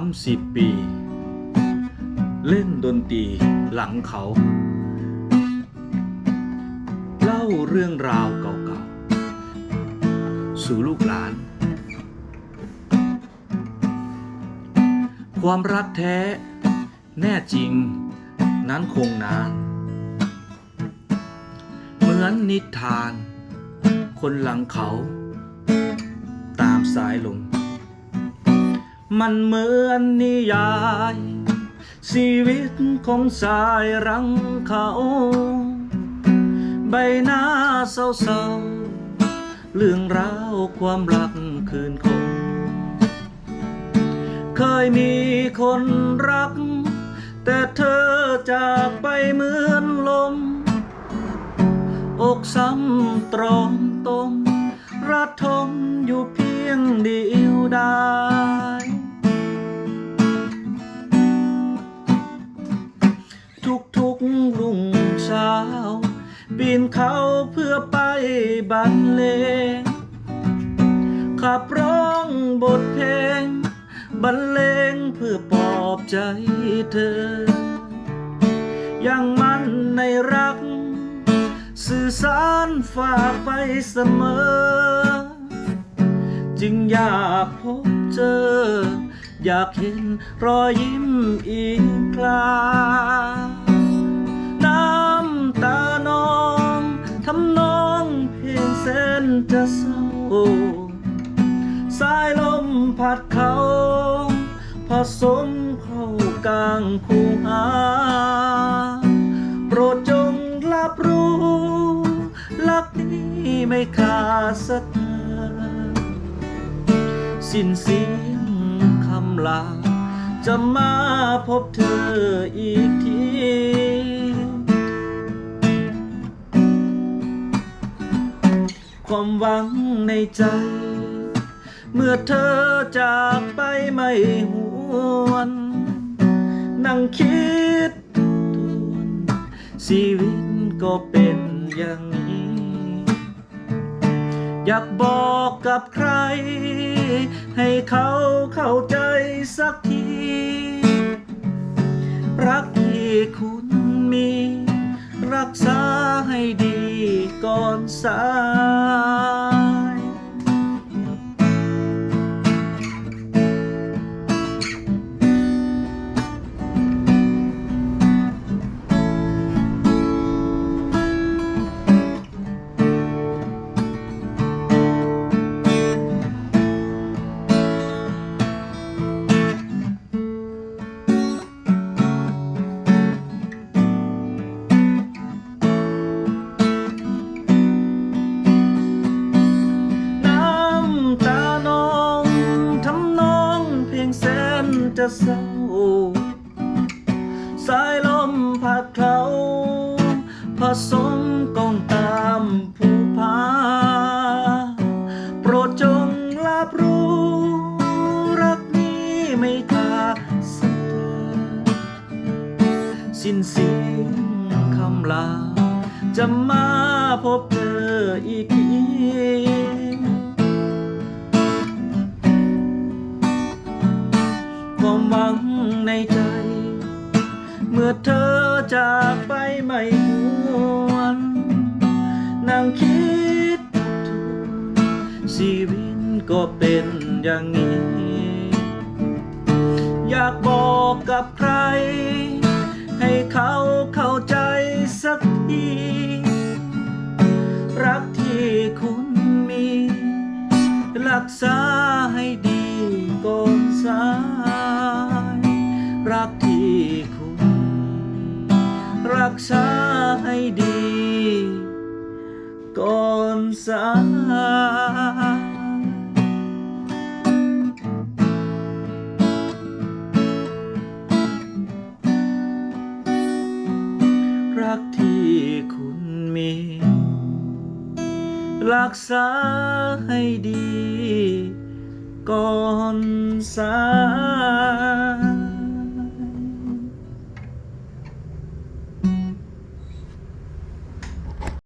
30 ปี เล่นดนตรีหลังเขา เล่าเรื่องราวเก่าๆ สู่ลูกหลาน ความรักแท้แน่จริงนั้นคงนาน เหมือนนิทาน คนหลังเขา ตามสายลม มันเหมือนนิยาย ชีวิตของสายรังเขาใบหน้าเศร้าๆ เรื่องราวความรักคืนคง เคยมีคนรัก แต่เธอจากไปเหมือนลม อกซ้ำตรอมตมระทมอยู่เพียงเดียวดาย บรรเลงขับร้องบทเพลงบรรเลงเพื่อปลอบใจเธอ ยังมั่นในรัก สื่อสารฝากไปเสมอ จึงอยากพบเจอ อยากเห็นรอยยิ้มอีกครา เศร้า สายลมพัดเขาผสมเข้ากลางคูหา โปรดจงรับรู้รักนี้ไม่ขาดศรัทธาสิ้นเสียงคำลา จะมาพบเธออีกที หวังในใจ เมื่อเธอจากไปไม่หวน นั่งคิดทวนชีวิตก็เป็นอย่างนี้ อยากบอกกับใคร ให้เขาเข้าใจสักที รักที่คุณมี รักษาให้ดีก่อนสาย จะเศร้า สายลมพัดเขาผสมกองตามผู้พาโปรดจงรับรู้ รักนี้ไม่ขาดศรัทธาสิ้นเสียงคำลา จะมาพบเธออีกที ในใจ เมื่อเธอจากไปไม่หวนนั่งคิดทวนชีวิตก็เป็นอย่างนี้ อยากบอกกับใคร ให้เขาเข้าใจสักที รักที่คุณมี รักษาให้ดี ษาให้ดี ก่อนสายรักที่คุณมี รักษาให้ดี ก่อนสาย